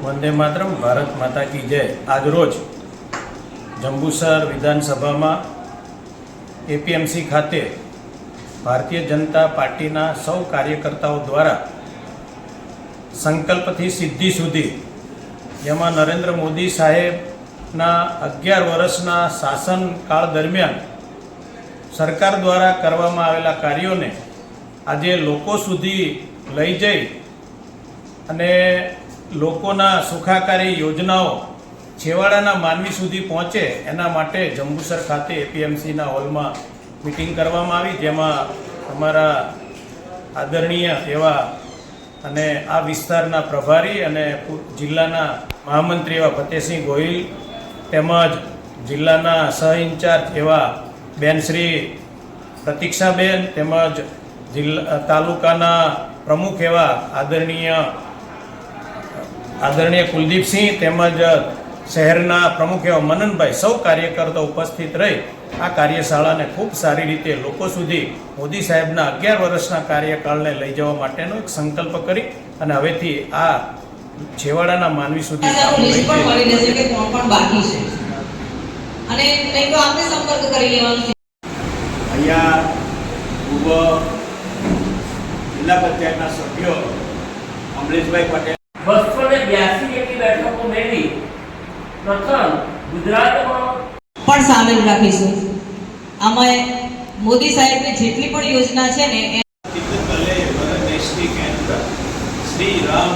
વંદે માતરમ, ભારત માતા કી જય. આજરોજ જંબુસર વિધાનસભામાં એપીએમસી ખાતે ભારતીય જનતા પાર્ટીના સૌ કાર્યકર્તાઓ દ્વારા સંકલ્પથી સિદ્ધિ સુધી જેમાં નરેન્દ્ર મોદી સાહેબના અગિયાર વર્ષના શાસનકાળ દરમિયાન સરકાર દ્વારા કરવામાં આવેલા કાર્યોને આજે લોકો સુધી લઈ જઈ અને લોકોના સુખાકારી યોજનાઓ છેવાડાના માનવી સુધી પહોંચે એના માટે જંબુસર ખાતે એપીએમસીના હોલમાં મિટિંગ કરવામાં આવી, જેમાં અમારા આદરણીય એવા અને આ વિસ્તારના પ્રભારી અને જિલ્લાના મહામંત્રી એવા ફતેહસિંહ ગોહિલ તેમજ જિલ્લાના સહ ઇન્ચાર્જ એવા બેન શ્રી પ્રતીક્ષાબેન તેમજ જિલ્લા, તાલુકાના પ્રમુખ એવા આદરણીય આદરણીય કુલદીપસિંહ તેમજ શહેરના પ્રમુખ એવા મનનભાઈ સૌ કાર્યકર્તા ઉપસ્થિત રહી આ કાર્યશાળાને ખૂબ સારી રીતે લોકો સુધી મોદી સાહેબના અગિયાર વર્ષના કાર્યકાળને લઈ જવા માટેનો એક સંકલ્પ કરી અને હવેથી આ છેવાડાના માનવી સુધી અહીંયા પૂર્વ જિલ્લા પંચાયતના સભ્યો અમરેશભાઈ પટેલ. બસો ને બ્યાસી જેટલી બેઠકો મેળવી પ્રથમ ગુજરાતમાં પણ સામેલ રાખીશું આમાં મોદી સાહેબની જેટલી પણ યોજના છે ને શ્રી રામ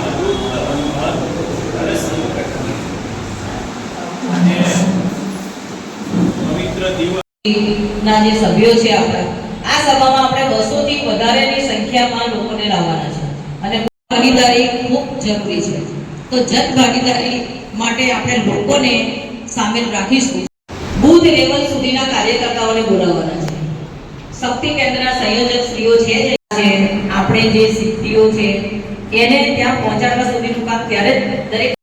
ના જે સભ્યો છે આપણા આ સભામાં આપણે બસો થી વધારેની સંખ્યામાં લોકોને લાવવાના છે. અને ભાગીદારી ખૂબ જરૂરી છે. તો જન ભાગીદારી માટે આપણે લોકોને સામેલ રાખીશું. બુથ લેવલ સુધીના કાર્યકર્તાઓને બોલાવવાના છે. શક્તિ કેન્દ્રના સંયોજક જે છે, આપણે જે સિદ્ધિઓ છે એને ત્યાં પહોંચાડવા સુધીનું કામ ત્યારે જ દરેક